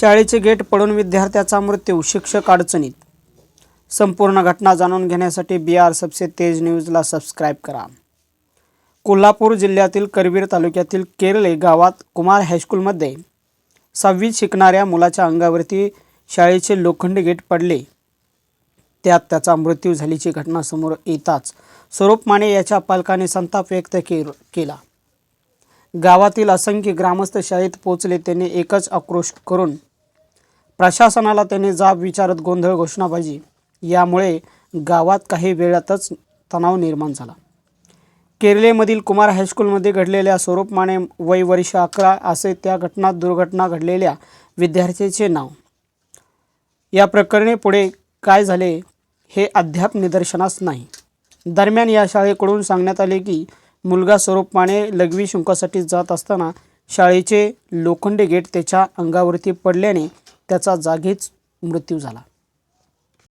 शाळेचे गेट पडून विद्यार्थ्याचा मृत्यू शिक्षक अडचणीत. संपूर्ण घटना जाणून घेण्यासाठी बी आर सबसे तेज न्यूजला सबस्क्राईब करा. कोल्हापूर जिल्ह्यातील करवीर तालुक्यातील केरळे गावात कुमार हायस्कूलमध्ये सहावीत शिकणाऱ्या मुलाच्या अंगावरती शाळेचे लोखंडी गेट पडले. त्यात त्याचा मृत्यू झाल्याची घटना समोर येताच स्वरूप माने याच्या पालकाने संताप व्यक्त के केला. गावातील असंख्य ग्रामस्थ शाळेत पोचले त्यांनी एकच आक्रोश करून प्रशासनाला त्यांनी जाब विचारत गोंधळ घोषणाबाजी यामुळे गावात काही वेळातच तणाव निर्माण झाला. केरलेमधील कुमार हायस्कूलमध्ये घडलेल्या स्वरूप माने वय वर्ष अकरा असे त्या घटनात दुर्घटना घडलेल्या विद्यार्थ्याचे नाव. या प्रकरणी पुढे काय झाले हे अद्याप निदर्शनास नाही. दरम्यान या शाळेकडून सांगण्यात आले की मुलगा स्वरूप माने लघवी शुंकासाठी जात असताना शाळेचे लोखंडी गेट त्याच्या अंगावरती पडल्याने त्याचा जागीच मृत्यू झाला.